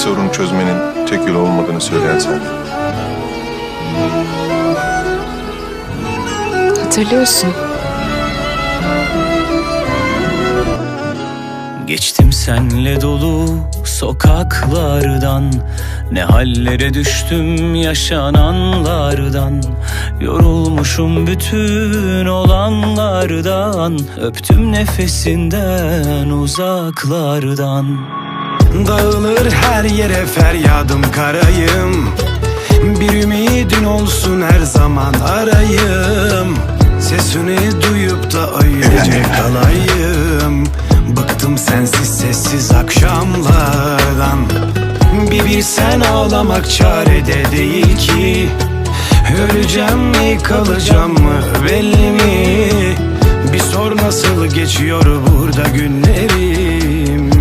sorunu çözmenin tek yolu olmadığını söyleyen sen. Hatırlıyorsun. Geçtim senle dolu sokaklardan Ne hallere düştüm yaşananlardan Yorulmuşum bütün olanlardan Öptüm nefesinden uzaklardan Dağılır her yere feryadım karayım. Bir ümidin olsun her zaman arayım. Sesini duyup da öylece kalayım. Bıktım sensiz sessiz akşamlardan. Bir bilsen ağlamak çarede değil ki. Öleceğim mi kalacağım mı belli mi? Bir sor nasıl geçiyor burada günlerim